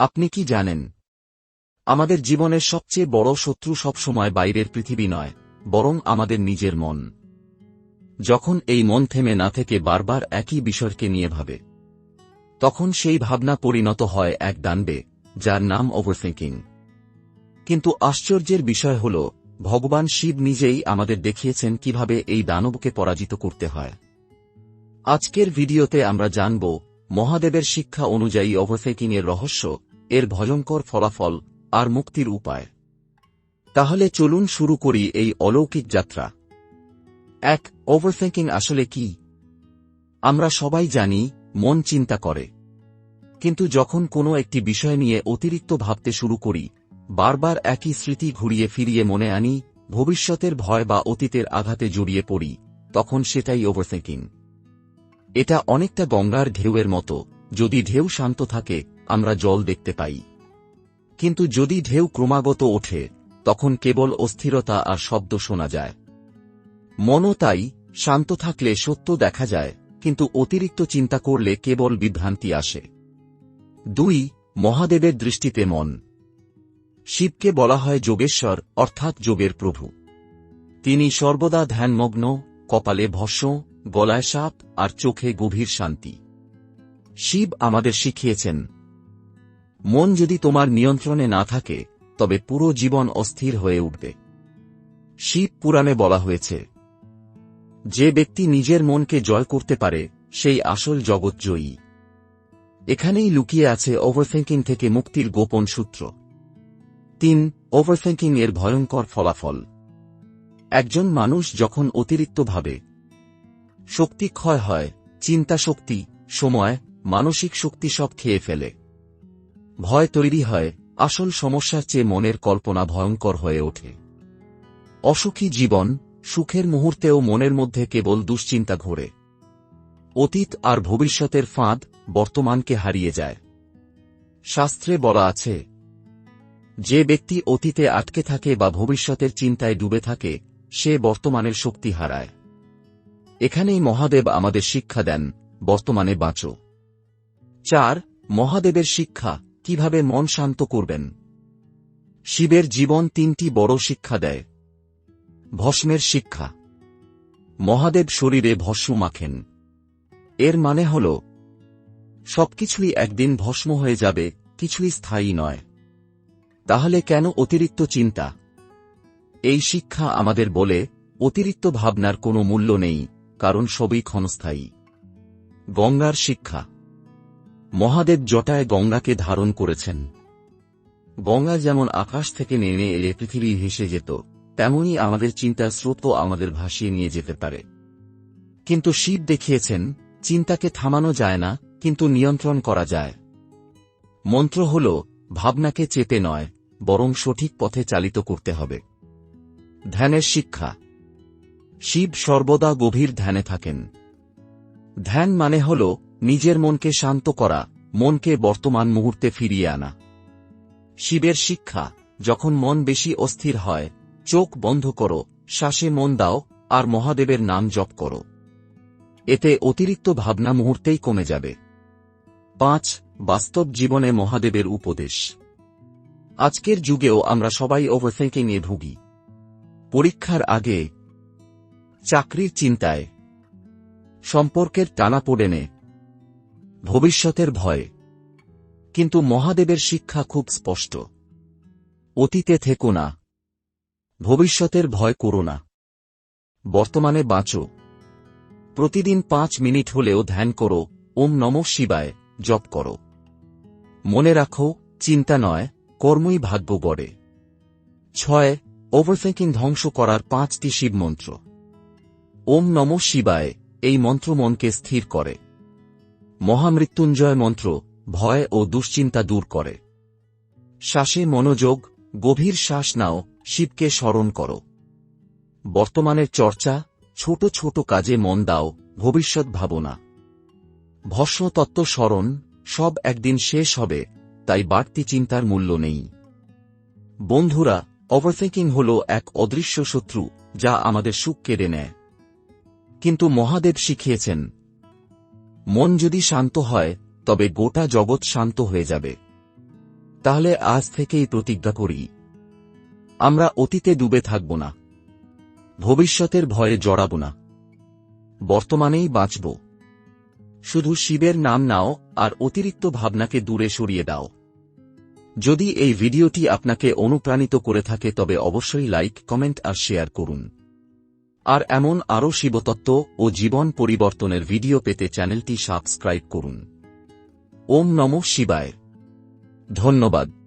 আপনি কি জানেন? আমাদের জীবনের সবচেয়ে বড় শত্রু সবসময় বাইরের পৃথিবী নয়, বরং আমাদের নিজের মন। যখন এই মন থেমে না থেকে বারবার একই বিষয়কে নিয়ে ভাবে, তখন সেই ভাবনা পরিণত হয় এক দানবে, যার নাম ওভারথিঙ্কিং কিন্তু আশ্চর্যের বিষয় হল, ভগবান শিব নিজেই আমাদের দেখিয়েছেন কীভাবে এই দানবকে পরাজিত করতে হয়। আজকের ভিডিওতে আমরা জানব, মহাদেবের শিক্ষা অনুযায়ী ওভারথিঙ্কিং এর রহস্য এর ভয়ঙ্কর ফলাফল আর মুক্তির উপায়। তাহলে চলুন শুরু করি এই অলৌকিক যাত্রা। এক ওভারথিঙ্কিং আসলে কি? আমরা সবাই জানি, মন চিন্তা করে। কিন্তু যখন কোনো একটি বিষয় নিয়ে অতিরিক্ত ভাবতে শুরু করি, বারবার একই স্মৃতি ঘুরিয়ে ফিরিয়ে মনে আনি, ভবিষ্যতের ভয় বা অতীতের আঘাতে জড়িয়ে পড়ি, তখন সেটাই ওভারথিঙ্কিং এটা অনেকটা গঙ্গার ঢেউয়ের মতো, যদি ঢেউ শান্ত থাকে আমরা জল দেখতে পাই। কিন্তু যদি ঢেউ ক্রমাগত ওঠে, তখন কেবল অস্থিরতা আর শব্দ শোনা যায়। মনও তাই, শান্ত থাকলে সত্য দেখা যায়, কিন্তু অতিরিক্ত চিন্তা করলে কেবল বিভ্রান্তি আসে। দুই, মহাদেবের দৃষ্টিতে মন। শিবকে বলা হয় যোগেশ্বর, অর্থাৎ যোগের প্রভু। তিনি সর্বদা ধ্যানমগ্ন, কপালে ভস্য গলায় সাপ, আর চোখে গভীর শান্তি। শিব আমাদের শিখিয়েছেন মন যদি তোমার নিয়ন্ত্রণে না থাকে, তবে পুরো জীবন অস্থির হয়ে উঠবে। শিব পুরাণে বলা হয়েছে, যে ব্যক্তি নিজের মনকে জয় করতে পারে, সেই আসল জগৎ জয়ী। এখানেই লুকিয়ে আছে ওভারথিঙ্কিং থেকে মুক্তির গোপন সূত্র। তিন ওভারথিঙ্কিং এর ভয়ঙ্কর ফলাফল। একজন মানুষ যখন অতিরিক্ত ভাবে, শক্তি ক্ষয় হয়, চিন্তা শক্তি, সময়, মানসিক শক্তি সব খেয়ে ফেলে। ভয় তৈরি হয়, আসল সমস্যার চেয়ে মনের কল্পনা ভয়ঙ্কর হয়ে ওঠে। অসুখী জীবন, সুখের মুহূর্তেও মনের মধ্যে কেবল দুশ্চিন্তা ঘোরে। অতীত আর ভবিষ্যতের ফাঁদ বর্তমানকে হারিয়ে যায়। শাস্ত্রে বলা আছে, যে ব্যক্তি অতীতে আটকে থাকে বা ভবিষ্যতের চিন্তায় ডুবে থাকে, সে বর্তমানের শক্তি হারায়। এখানেই মহাদেব আমাদের শিক্ষা দেন, বর্তমানে বাঁচো। চার, মহাদেবের শিক্ষা কীভাবে মন শান্ত করবেন? শিবের জীবন তিনটি বড় শিক্ষা দেয়। ভস্মের শিক্ষা। মহাদেব শরীরে ভস্ম মাখেন। এর মানে হল, সবকিছুই একদিন ভস্ম হয়ে যাবে, কিছুই স্থায়ী নয়। তাহলে কেন অতিরিক্ত চিন্তা? এই শিক্ষা আমাদের বলে, অতিরিক্ত ভাবনার কোনো মূল্য নেই, কারণ সবই ক্ষণস্থায়ী। গঙ্গার শিক্ষা। মহাদেব জটায় গঙ্গাকে ধারণ করেছেন। গঙ্গা যেমন আকাশ থেকে নেমে এলে পৃথিবী ভেসে যেত, তেমনি আমাদের চিন্তার স্রোত আমাদের ভাসিয়ে নিয়ে যেতে পারে। কিন্তু শিব দেখিয়েছেন, চিন্তাকে থামানো যায় না, কিন্তু নিয়ন্ত্রণ করা যায়। মন্ত্র হল, ভাবনাকে চেপে নয়, বরং সঠিক পথে চালিত করতে হবে। ধ্যানের শিক্ষা। শিব সর্বদা গভীর ধ্যানে থাকেন। ধ্যান মানে হল নিজের মনকে শান্ত করা, মনকে বর্তমান মুহূর্তে ফিরিয়ে আনা। শিবের শিক্ষা, যখন মন বেশি অস্থির হয়, চোখ বন্ধ করো, শ্বাসে মন দাও, আর মহাদেবের নাম জপ করো। এতে অতিরিক্ত ভাবনা মুহূর্তেই কমে যাবে। পাঁচ, বাস্তব জীবনে মহাদেবের উপদেশ। আজকের যুগেও আমরা সবাই ওভারথিঙ্কিং এ ভুগি। পরীক্ষার আগে, চাকরির চিন্তায়, সম্পর্কের টানাপোড়েনে ভবিষ্যতের ভয়। কিন্তু মহাদেবের শিক্ষা খুব স্পষ্ট। অতীতে থেকো না। ভবিষ্যতের ভয় করো না। বর্তমানে বাঁচো। প্রতিদিন পাঁচ মিনিট হলেও ধ্যান করো, ওম নম শিবায়, জপ করো। মনে রাখো, চিন্তা নয়, কর্মই ভাগ্য গড়ে। ছয় ওভারথিঙ্কিং ধ্বংস করার পাঁচটি শিব মন্ত্র। ওম নম শিবায়, এই মন্ত্র মনকে স্থির করে। মহামৃত্যুঞ্জয় মন্ত্র ভয় ও দুশ্চিন্তা দূর করে। শ্বাসে মনোযোগ, গভীর শ্বাস নাও, শিবকে স্মরণ করো। বর্তমানের চর্চা, ছোট ছোট কাজে মন দাও, ভবিষ্যৎ ভাবনা। ভস্মতত্ত্ব স্মরণ, সব একদিন শেষ হবে, তাই বাড়তি চিন্তার মূল্য নেই। বন্ধুরা ওভারথিঙ্কিং হল এক অদৃশ্য শত্রু, যা আমাদের সুখ কেড়ে নেয়। কিন্তু মহাদেব শিখিয়েছেন মন যদি শান্ত হয়, তবে গোটা জগৎ শান্ত হয়ে যাবে। তাহলে আজ থেকেই প্রতিজ্ঞা করি। আমরা অতীতে ডুবে থাকব না। ভবিষ্যতের ভয়ে জড়াব না। বর্তমানেই বাঁচব। শুধু শিবের নাম নাও আর অতিরিক্ত ভাবনাকে দূরে সরিয়ে দাও। যদি এই ভিডিওটি আপনাকে অনুপ্রাণিত করে থাকে তবে অবশ্যই লাইক, কমেন্ট আর শেয়ার করুন। আর এমন আরও শিবতত্ত্ব ও জীবন পরিবর্তনের ভিডিও পেতে চ্যানেলটি সাবস্ক্রাইব করুন। ওম নম শিবায়। ধন্যবাদ।